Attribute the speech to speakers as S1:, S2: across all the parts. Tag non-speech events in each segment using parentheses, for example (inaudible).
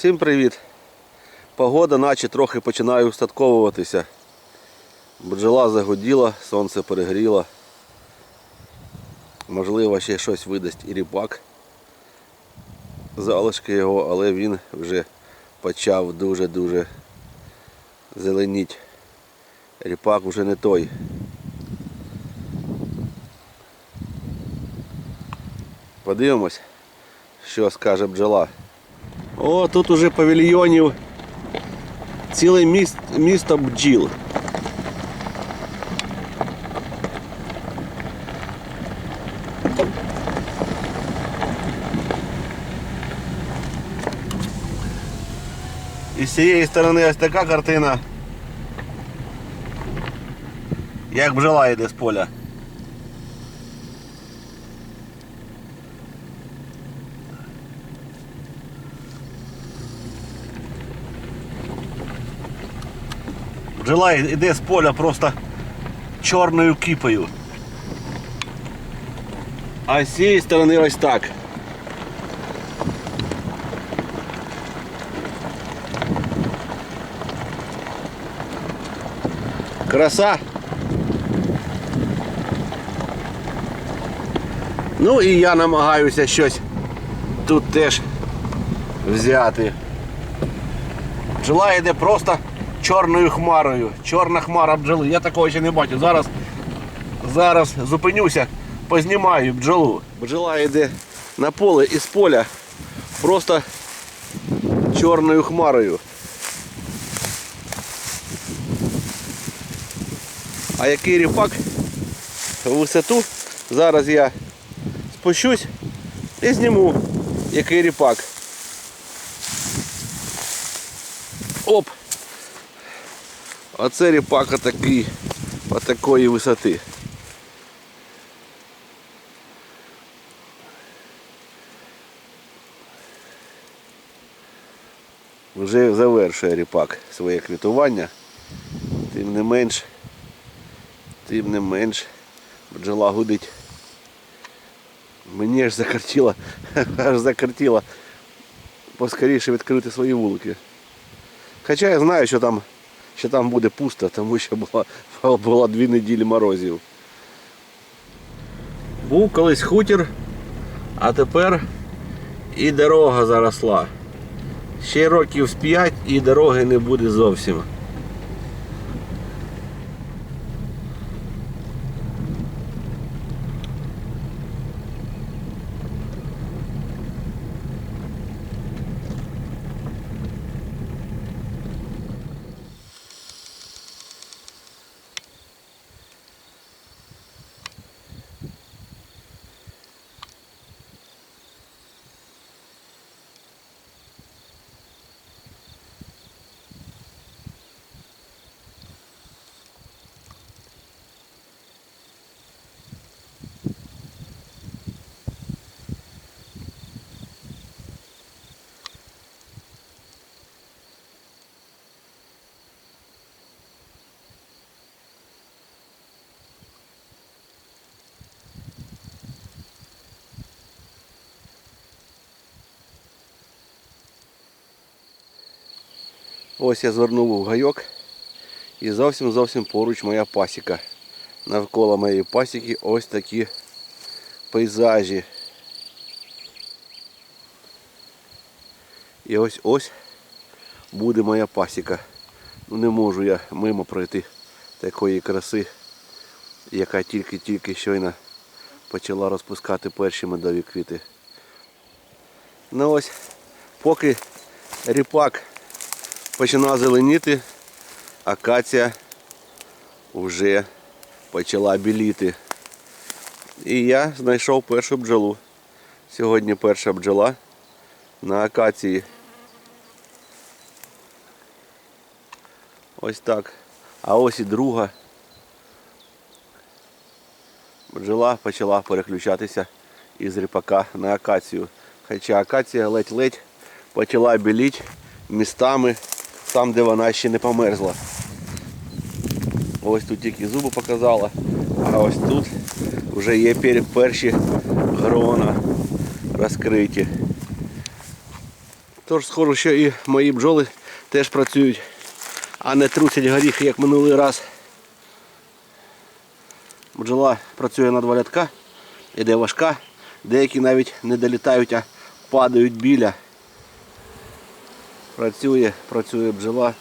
S1: Всім привіт! Погода наче трохи починає устатковуватися. Бджола загуділа, сонце перегріло. Можливо, ще щось видасть і ріпак. Залишки його, але він вже почав дуже-дуже зеленіть. Ріпак вже не той. Подивимось, що скаже бджола. О, тут уже павільйонів ціле міст, місто бджіл. І з цієї сторони ось така картина. Як бджола йде з поля. Бджола йде з поля просто чорною кіпою. А з цієї сторони ось так. Краса. Ну і я намагаюся щось тут теж взяти. Бджола йде просто чорною хмарою. Чорна хмара бджоли. Я такого ще не бачив. Зараз, зараз зупинюся, познімаю бджолу. Бджола йде на поле із поля просто чорною хмарою. А який ріпак в висоту, зараз я спущусь і зніму який ріпак. Оп! Оце ріпак отакий, отакої висоти. Вже завершує ріпак своє квітування. Тим не менш, тим не менш, бджола гудить. Мені аж закартіло, (laughs) аж закартіло поскоріше відкрити свої вулики. Хоча я знаю, що там, що там буде пусто, тому що була, (laughs) була дві неділі морозів. Був колись хутір, а тепер і дорога заросла. Ще років з п'ять і дороги не буде зовсім. Ось я звернув у гайок і зовсім зовсім поруч моя пасіка. Навколо моєї пасіки ось такі пейзажі. І ось ось буде моя пасіка. Ну не можу я мимо пройти такої краси, яка тільки-тільки щойно почала розпускати перші медові квіти. Ну ось, поки ріпак починав зеленіти, акація вже почала біліти. І я знайшов першу бджолу. Сьогодні перша бджола на акації. Ось так. А ось і друга. Бджола почала переключатися із ріпака на акацію. Хоча акація ледь-ледь почала біліть містами там, де вона ще не померзла. Ось тут тільки зуби показала, а ось тут вже є перші грона розкриті. Тож схоже, що і мої бджоли теж працюють, а не трусять горіхи, як минулий раз. Бджола працює на два рядка, іде важка, деякі навіть не долітають, а падають біля. Працює, працює бджола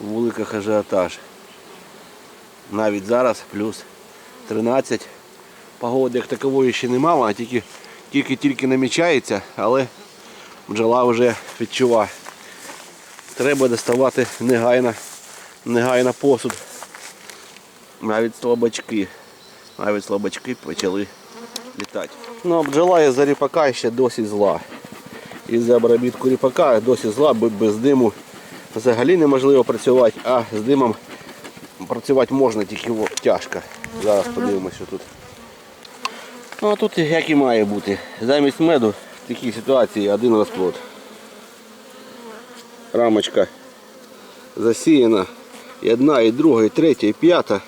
S1: в великих ажіотаж. Навіть зараз плюс 13. Погоди як такової ще немає, а тільки тільки-тільки намічається, але бджола вже відчуває. Треба доставати негайно, негайно посуд. Навіть слабачки. Навіть слабачки почали літати. Ну, бджола із-за ріпака ще досі зла. Із-за обробітку ріпака досі зла, без диму взагалі неможливо працювати, а з димом працювати можна, тільки тяжко. Зараз подивимося, що тут. Ну а тут як і має бути. Замість меду в такій ситуації один розплод. Рамочка засіяна. І одна, і друга, і третя, і п'ята.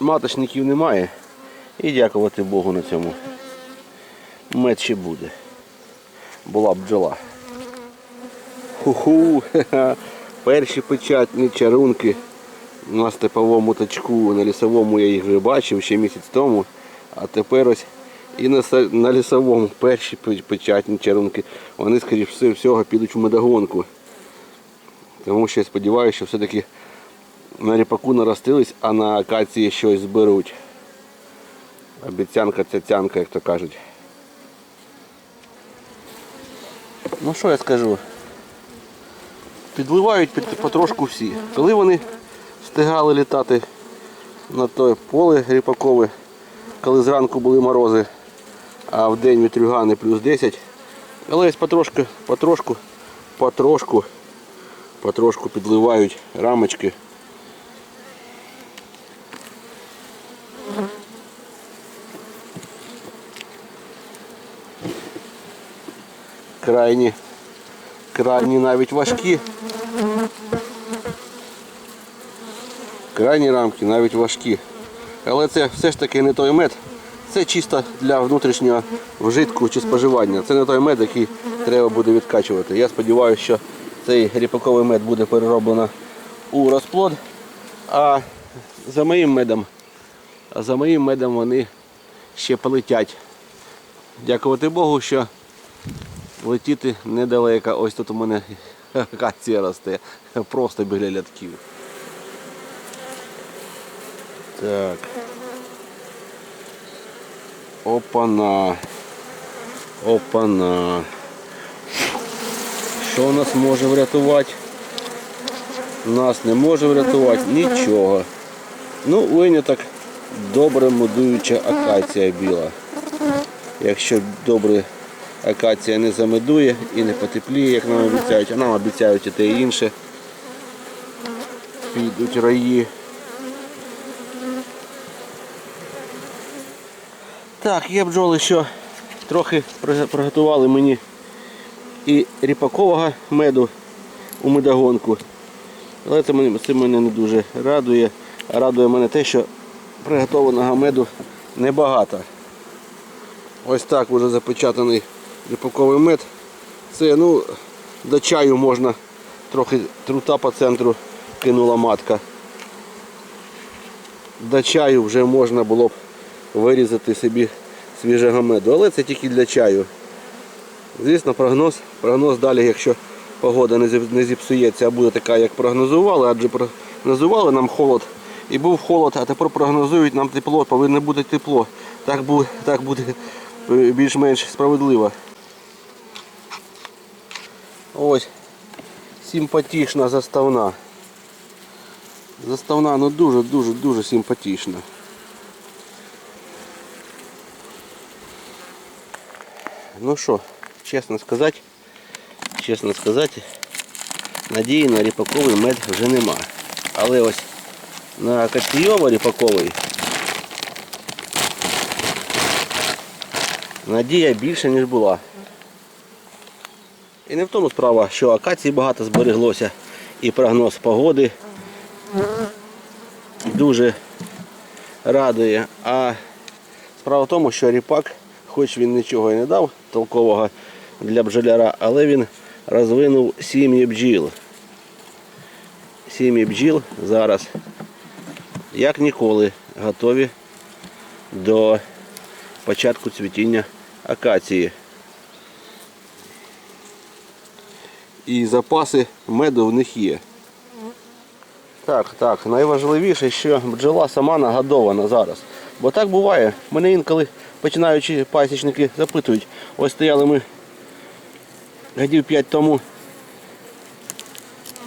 S1: Маточників немає. І дякувати Богу на цьому. Мед ще буде. Була бджола. Ху-ху. (laughs) Перші печатні чарунки на степовому точку, на лісовому я їх вже бачив ще місяць тому, а тепер ось і на, на лісовому перші печатні чарунки, вони, скоріш всього, підуть в медогонку. Тому що я сподіваюся, що все-таки на ріпаку наростились, а на акації щось зберуть. Обіцянка цяцянка, як то кажуть. Ну що я скажу? Підливають під- потрошку всі. Коли вони встигали літати на те поле ріпакове, коли зранку були морози, а в день вітрюгани плюс 10. Але ось потрошку, потрошку, потрошку, потрошку підливають рамочки. Крайні, крайні навіть важкі. Крайні рамки навіть важкі. Але це все ж таки не той мед. Це чисто для внутрішнього вжитку чи споживання. Це не той мед, який треба буде відкачувати. Я сподіваюся, що цей ріпаковий мед буде перероблено у розплод. А за моїм медом, а за моїм медом вони ще полетять. Дякувати Богу, що летіти недалеко. Ось тут у мене (laughs) акація росте. Просто біля рядків. Так. Опана. Опана. Що нас може врятувати? Нас не може врятувати нічого. Ну, виняток добре модуюча акація біла. Якщо добре акація не замедує і не потепліє, як нам обіцяють, а нам обіцяють і те і інше. Підуть раї. Так, є бджоли, що трохи приготували мені і ріпакового меду у медогонку. Але це мене, це мене не дуже радує. Радує мене те, що приготованого меду небагато. Ось так вже запечатаний ріпаковий мед. Це ну, до чаю можна трохи трута по центру кинула матка. До чаю вже можна було б вирізати собі свіжого меду, але це тільки для чаю. Звісно, прогноз, прогноз далі, якщо погода не зіпсується, а буде така, як прогнозували, адже прогнозували нам холод. І був холод, а тепер прогнозують нам тепло, повинно бути тепло. Так буде, так буде е, більш-менш справедливо. Ось симпатична заставна. Заставна ну дуже-дуже дуже симпатична. Ну що, чесно сказати, чесно сказати, надії на ріпаковий мед вже нема. Але ось на Кастійово ріпаковий надія більше, ніж була. І не в тому справа, що акації багато збереглося і прогноз погоди дуже радує. А справа в тому, що ріпак, хоч він нічого і не дав толкового, для бджоляра, але він розвинув сім'ї бджіл. Сім'ї бджіл зараз, як ніколи, готові до початку цвітіння акації. І запаси меду в них є. Так, так, найважливіше, що бджола сама нагодована зараз. Бо так буває. Мене інколи починаючи пасічники запитують. Ось стояли ми годів 5 тому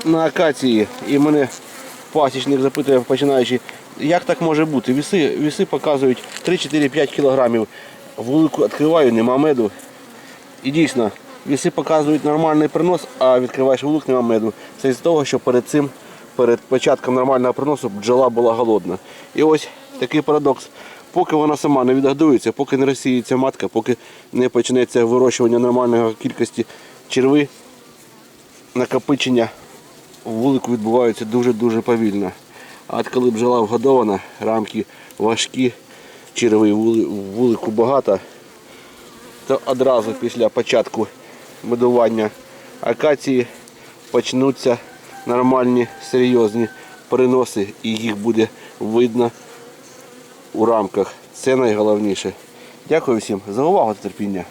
S1: на акації, і мене пасічник запитує, починаючи, як так може бути? Віси, віси показують 3-4-5 кілограмів. Вулику відкриваю, нема меду. І дійсно, віси показують нормальний принос, а відкриваєш вулик, нема меду. Це із того, що перед цим, перед початком нормального приносу бджола була голодна. І ось такий парадокс. Поки вона сама не відгодується, поки не розсіється матка, поки не почнеться вирощування нормальної кількості черви, накопичення вулику відбуваються дуже-дуже повільно. А от коли бджола вгодована, рамки важкі, черви вулику багато, то одразу після початку медування акації почнуться нормальні серйозні переноси і їх буде видно у рамках. Це найголовніше. Дякую всім за увагу та терпіння.